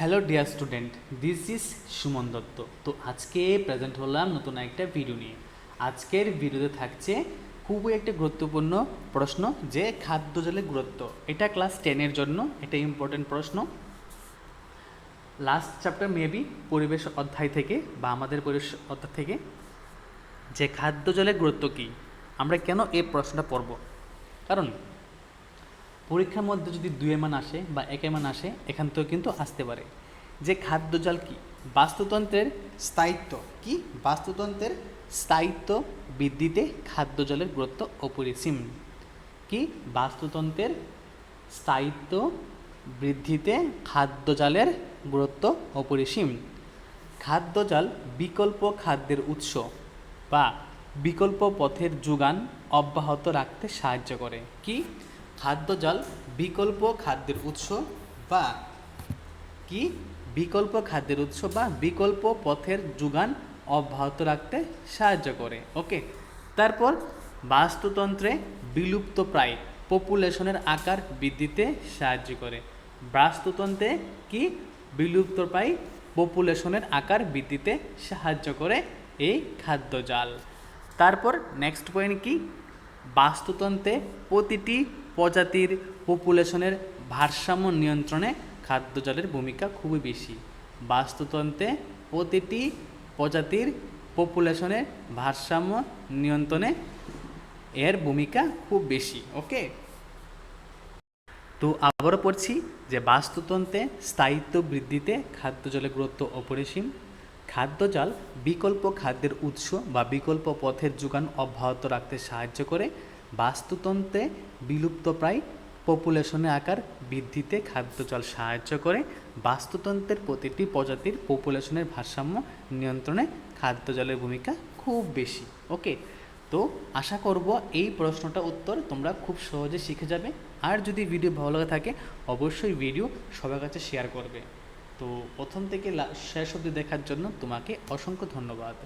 Hello dear student, this is Suman Dutta. তো আজকে present হলাম নতুন একটা ভিডিও নিয়ে। আজকের ভিডিওতে থাকছে খুবই একটা গুরুত্বপূর্ণ প্রশ্ন যে খাদ্য জলের গুরুত্ব। এটা ক্লাস টেনের জন্য, এটা ইম্পর্টেন্ট প্রশ্ন। লাস্ট চ্যাপ্টার মেবি পরিবেশ অধ্যায় থেকে বা আমাদের পরিবেশ অধ্যায় থেকে যে খাদ্য জলের গুরুত্ব কী, আমরা কেন এই প্রশ্নটা পড়ব? কারণ পরীক্ষার মধ্যে যদি দুয়ে মান আসে বা একে মান আসে, এখান থেকেও কিন্তু আসতে পারে। যে খাদ্য জল কি? বাস্তুতন্ত্রের স্থায়িত্ব কি? বাস্তুতন্ত্রের স্থায়িত্ব বৃদ্ধিতে খাদ্য জলের গুরুত্ব অপরিসীম। কি? বাস্তুতন্ত্রের স্থায়িত্ব বৃদ্ধিতে খাদ্য জালের গুরুত্ব অপরিসীম। খাদ্য জাল বিকল্প খাদ্যের উৎস বা বিকল্প পথের যোগান অব্যাহত রাখতে সাহায্য করে। কি? খাদ্য জাল বিকল্প খাদ্যের উৎস বা কি? বিকল্প খাদ্যের উৎস বা বিকল্প পথের যোগান অব্যাহত রাখতে সাহায্য করে। ওকে তারপর বাস্তুতন্ত্রে বিলুপ্ত প্রায় পপুলেশনের আকার বৃদ্ধিতে সাহায্য করে। বাস্তুতন্ত্রে কি? বিলুপ্ত প্রায় পপুলেশনের আকার বৃদ্ধিতে সাহায্য করে এই খাদ্য জাল তারপর নেক্সট পয়েন্ট কি? বাস্তুতন্ত্রে প্রতিটি প্রজাতির পপুলেশনের ভারসাম্য নিয়ন্ত্রণে খাদ্য জলের ভূমিকা খুবই বেশি। বাস্তুতন্ত্রে প্রতিটি প্রজাতির পপুলেশনের ভারসাম্য নিয়ন্ত্রণে এর ভূমিকা খুব বেশি, ওকে? তো আবারও পড়ছি যে বাস্তুতন্ত্রে স্থায়িত্ব বৃদ্ধিতে খাদ্য জলের গুরুত্ব অপরিসীম। খাদ্যজাল বিকল্প খাদ্যের উৎস বা বিকল্প পথের যোগান অব্যাহত রাখতে সাহায্য করে। বাস্তুতন্ত্রে বিলুপ্তপ্রায় পপুলেশনের আকার বৃদ্ধিতে খাদ্যজল সাহায্য করে। বাস্তুতন্ত্রের প্রতিটি প্রজাতির পপুলেশনের ভারসাম্য নিয়ন্ত্রণে খাদ্যজলের ভূমিকা খুব বেশি। ওকে? তো আশা করব এই প্রশ্নটা উত্তর তোমরা খুব সহজে শিখে যাবে। আর যদি ভিডিও ভালো লাগে থাকে, অবশ্যই ভিডিও সবার কাছে শেয়ার করবে। তো প্রথম থেকে শেষ অবধি দেখার জন্য তোমাকে অসংখ্য ধন্যবাদ।